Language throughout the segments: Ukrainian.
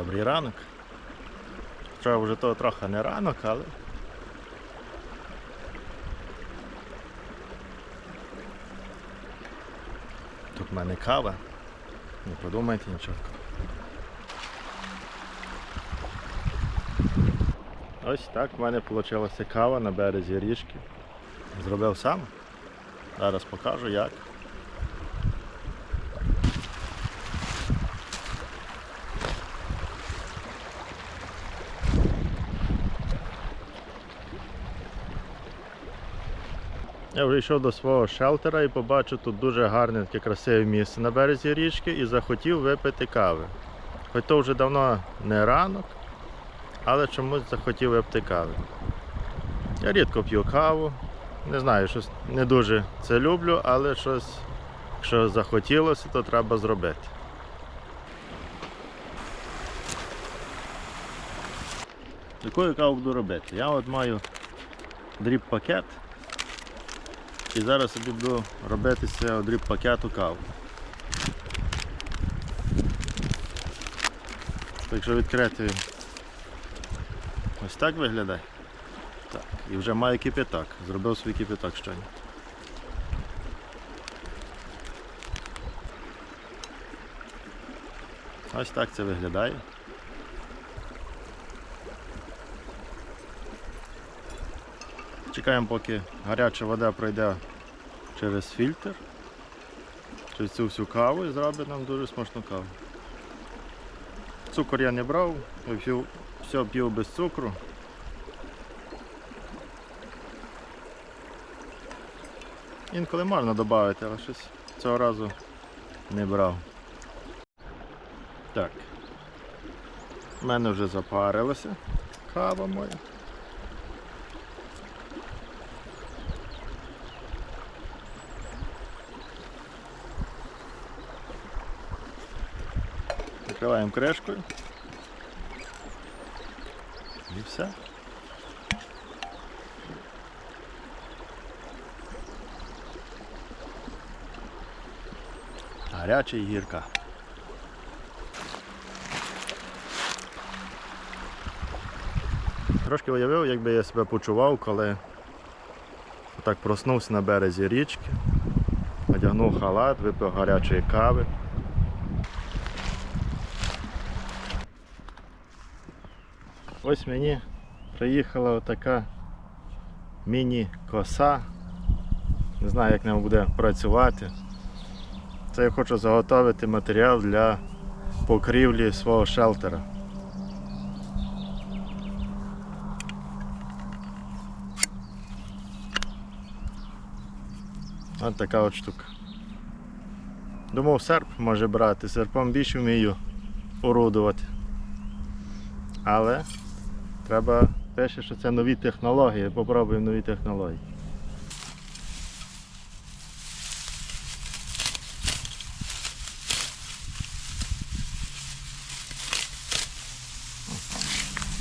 Добрий ранок. Хоча вже то трохи не ранок, але. Тут в мене кава. Не подумайте нічого. Ось так в мене вийшла кава на березі річки. Зробив сам. Зараз покажу як. Я вже до свого шелтера і побачив тут дуже гарне таке красиве місце на березі річки і захотів випити кави. Хоч то вже давно не ранок, але чомусь захотів випити кави. Я рідко п'ю каву. Не знаю, щось не дуже це люблю, але щось, якщо захотілося, то треба зробити. Якою каву буду робити? Я от маю дріб пакет. І зараз собі буду робити з цього пакету. Так, Якщо відкрити ось так виглядає. Так, і вже має кипяток. Зробив свій кипяток щойно. Ось так це виглядає. Чекаємо, поки гаряча вода пройде через фільтр, через цю всю каву і зробить нам дуже смачну каву. Цукор я не брав, п'ю- все п'ю без цукру. Інколи можна додати, але щось цього разу не брав. Так. У мене вже запарилася кава моя. Накриваємо кришкою. І все. Гаряча і гірка. Трошки уявив, як би я себе почував, коли так проснувся на березі річки, одягнув халат, випив гарячої кави. Ось мені приїхала отака міні-коса. Не знаю, як нам буде працювати. Це я хочу заготовити матеріал для покрівлі свого шелтера. Ось така от штука. Думав серп може брати, серпом більше вмію орудувати. Але треба пише, що це нові технології. Попробуємо нові технології.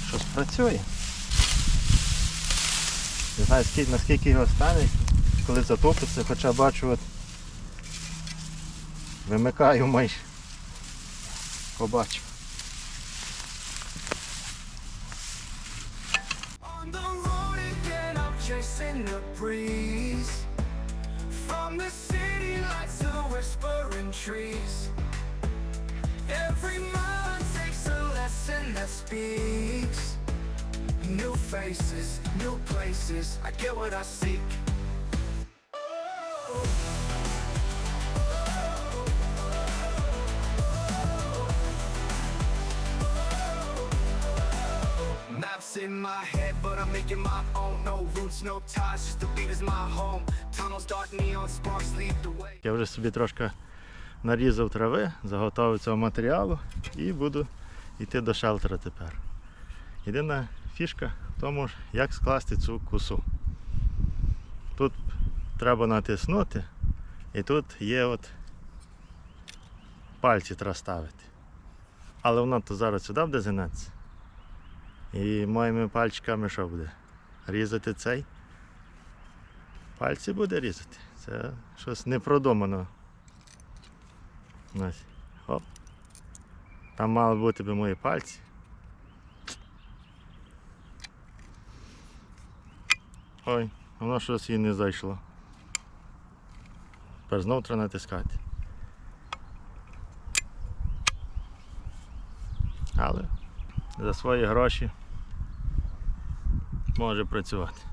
Щось працює. Не знаю скільки, наскільки його стане, коли затопиться, хоча бачу от вимикаю майже. Побачив. I'm the breeze. From the city lights to the whispering trees. Every mile takes a lesson that speaks. New faces, new places, I get what I seek. Maps in my head, but I'm making my own. No roots, no ties, just the beat is my home. Tunnels, dark neon sparks lead the way. Я вже собі трошки нарізав трави, заготовив цього матеріалу і буду йти до шелтера тепер. Єдина фішка в тому, як скласти цю косу. Тут треба натиснути, і тут є от пальці треба ставити. Але воно то зараз сюди буде зінеться. І моїми пальчиками що буде? Різати цей? Пальці буде різати. Це щось не продумано. Ось. Хоп. Там мали бути би мої пальці. Ой, воно щось їй не зайшло. Тепер знов треба натискати. Але за свої гроші може працювати.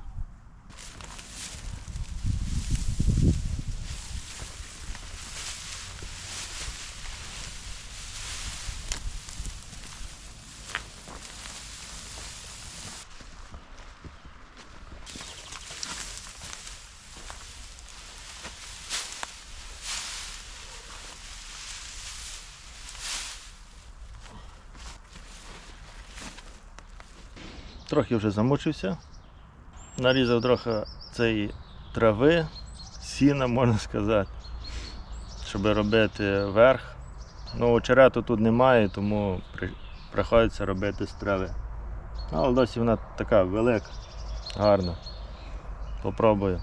Трохи вже замучився. Нарізав трохи цієї трави, сіна, можна сказати, щоб робити верх. Ну, очерету тут немає, тому приходиться робити з трави. Але досі вона така велика, гарна. Попробую.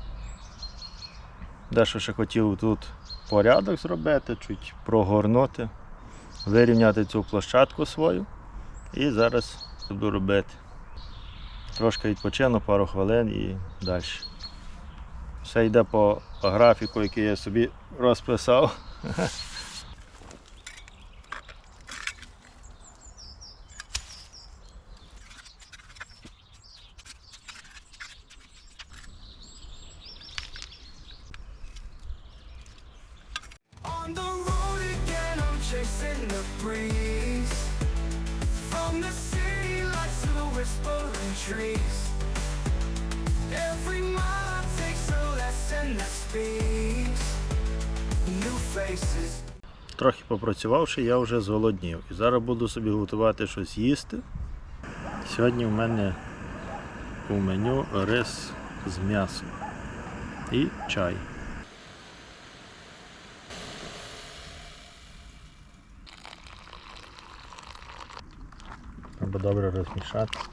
Дещо ще хотів тут порядок зробити, чуть прогорнути, вирівняти цю площадку свою. І зараз буду робити. Трошки відпочину, пару хвилин і далі. Все йде по графіку, який я собі розписав. Chasing the breeze. From the whispering trees. Every mile take's a lesson that speaks. New faces. Трохи попрацювавши, я вже зголоднів. І зараз буду собі готувати щось їсти. Сьогодні в мене у меню рис з м'ясом і чай. Треба добре розмішати.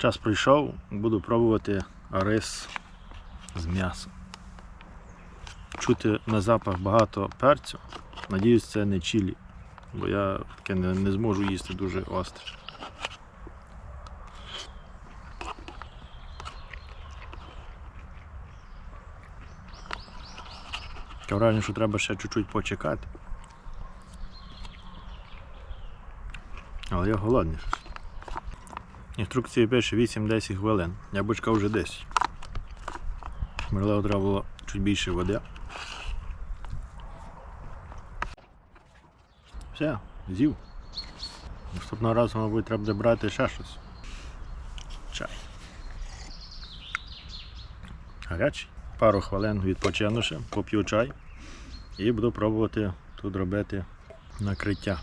Час прийшов, буду пробувати рис з м'ясом. Чути на запах багато перцю. Надіюсь, це не чилі, бо я таке не, не зможу їсти дуже остре. Таке враження, що треба ще чуть-чуть почекати. Але я голодний. Інструкції пише 8-10 хвилин. Яблучка вже 10. Можливо, треба було чуть більше води. Все, з'їв. Наступного разу, мабуть, треба буде брати ще щось. Чай. Гарячий. Пару хвилин відпочину ще, поп'ю чай і буду пробувати тут робити накриття.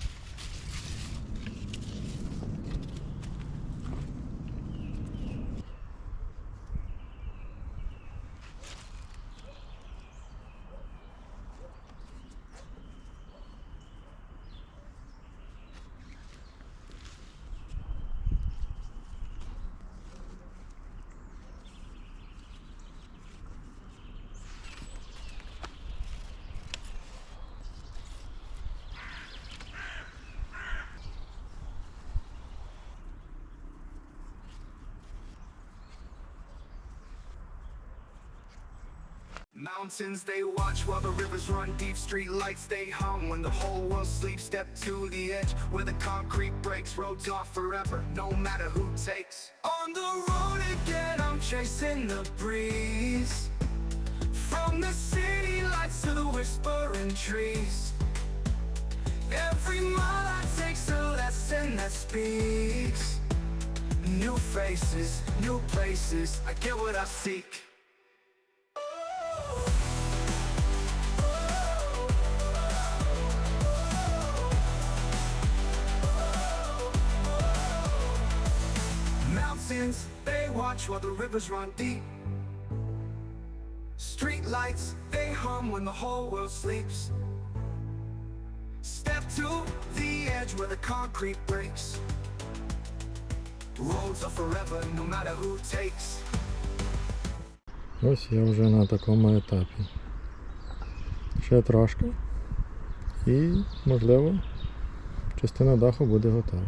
Mountains they watch while the rivers run deep. Street lights they hum when the whole world sleeps. Step to the edge where the concrete breaks. Roads off forever, no matter who takes. On the road again, I'm chasing the breeze. From the city lights to the whispering trees. Every mile I take's a lesson that speaks. New faces, new places. I get what I seek. Mountains, they watch while the rivers run deep. Street lights, they hum when the whole world sleeps. Step to the edge where the concrete breaks. Roads are forever, no matter who takes. Ось я вже на такому етапі. Ще трошки. І, можливо, частина даху буде готова.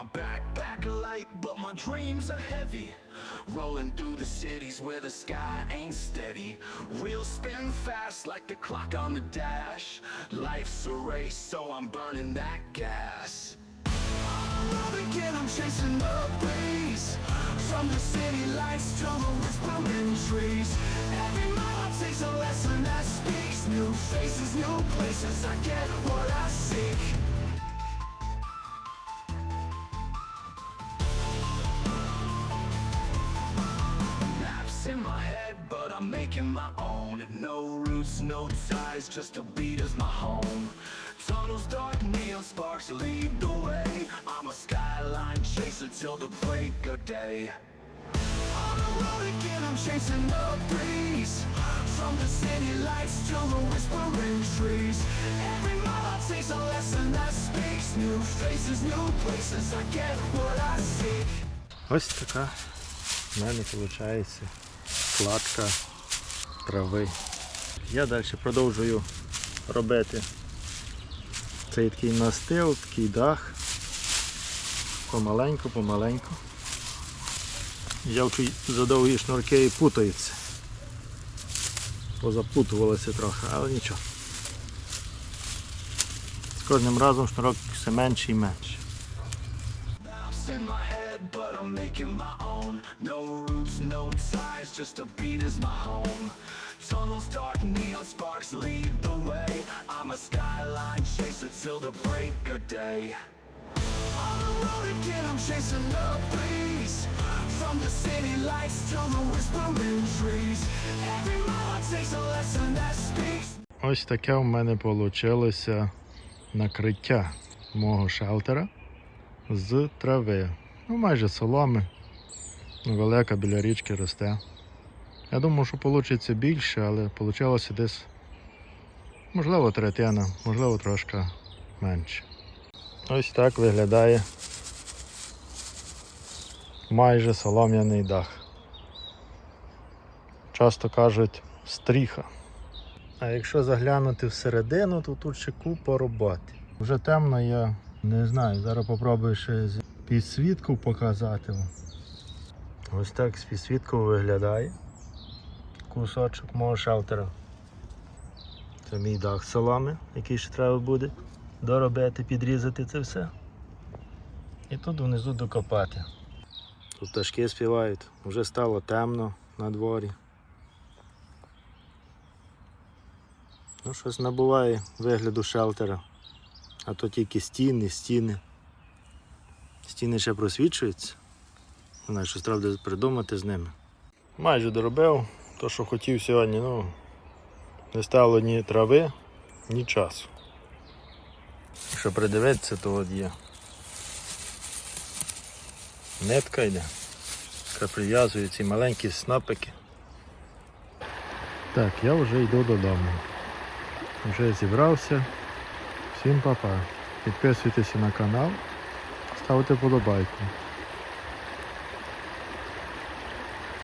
My backpack light, but my dreams are heavy. Rolling through the cities where the sky ain't steady. Wheels spin fast like the clock on the dash. Life's a race, so I'm burning that gas. The again, I'm chasing the breeze. From the city lights to the whispering trees. Every mile takes a lesson that speaks. New faces, new places, I get what I seek. but I'm making my own. No roots, no ties, just a beat is my home. Tunnels, dark neon sparks lead the way. I'm a skyline chaser till the break of day. On the road again, I'm chasing the breeze. From the city lights to the whispering trees. Every mile I takes a lesson that speaks. New faces, new places, I get what I seek. Ось така в мене виходить кладка трави. Я далі продовжую робити цей такий настил, такий дах. Помаленьку, помаленьку. Я вчу за довгі шнурки і путаються. Позапутувалося трохи, але нічого. З кожним разом шнурок все менше і менше. No ties, just a beat is my home. Tunnels, dark neon sparks lead the way. I'm a skyline chaser till the break of day. On the road again, I'm chasing the breeze. From the city lights to the whispering trees. Every mile takes a lesson that speaks. Ось таке в мене вийшло накриття мого шелтера з трави. Ну, майже соломи. Велика біля річки росте. Я думав, що вийде більше, але вийшло десь, можливо, третина, можливо, трошки менше. Ось так виглядає майже солом'яний дах. Часто кажуть стріха. А якщо заглянути всередину, то тут ще купа роботи. Вже темно, я не знаю. Зараз попробую ще підсвітку показати. Ось так з підсвіткою виглядає. Кусочок мого шелтера. Це мій дах соломи, який ще треба буде доробити, підрізати це все. І тут внизу докопати. Тут пташки співають, вже стало темно на дворі. Ну, щось набуває вигляду шелтера. А то тільки стіни, стіни. Стіни ще просвічуються. Не знаю, щось треба буде придумати з ними. Майже доробив. То, що хотів сьогодні, ну, не стало ні трави, ні часу. Якщо придивитися, то от є. Нитка йде, яка прив'язує ці маленькі снапики. Так, я вже йду додому. Вже зібрався. Всім па-па. Підписуйтеся на канал, ставте подобайку.